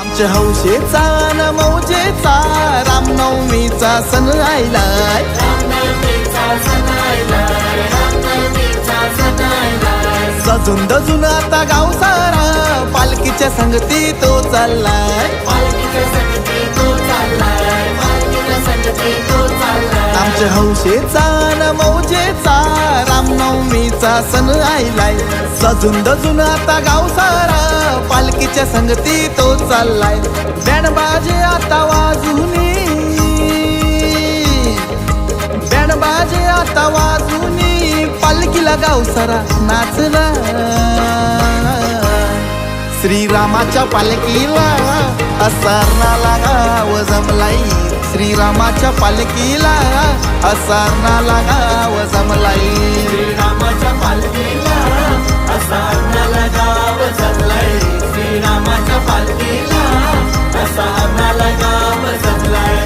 आमच्या हौशेचा न मौजेचा रामनवमीचा सण आयलाय सजून दजून आता गाव सारा पालखीच्या संगती तो चाललाय. आमच्या हौशेचा न मौजेचा रामनवमीचा सण आयलाय सजून दजून आता गाव सारा पालखीच्या संगती चाललाय. बँड बाजे आता वाजूनी. बँड बाजे आता वाजूनी. पालखीला गाव सारा नाचला. श्रीरामाच्या पालखीला असारणाला गाव जमलाई. श्रीरामाच्या पालखीला असारणाला गाव जमलाई. like a person like